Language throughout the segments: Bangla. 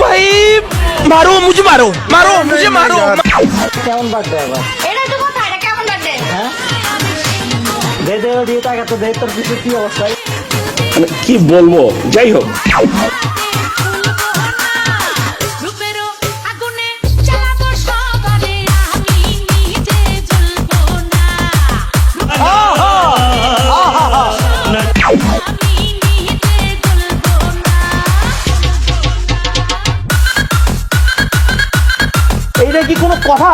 ভাই মারো মুঝে মারো। মারো মুঝে মারো। কেমন বার্থডে আবার এটা কেমন বার্থডে হ্যাঁ। দে দিয়ে টাকা তো দে তোর পিছনে কি কি বলব যাই হোক কি কোনো কথা?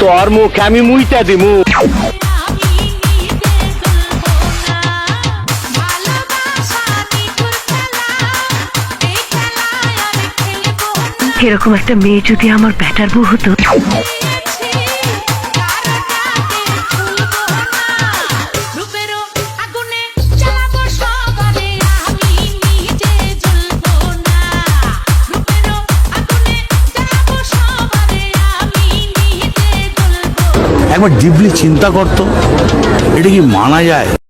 তোর মুখ আমি মুইটা দিমু। এরকম একটা মেয়ে যদি আমার ব্যাটার বউ হতো। একবার ডিপলি চিন্তা করতো এটা কি মানা যায়?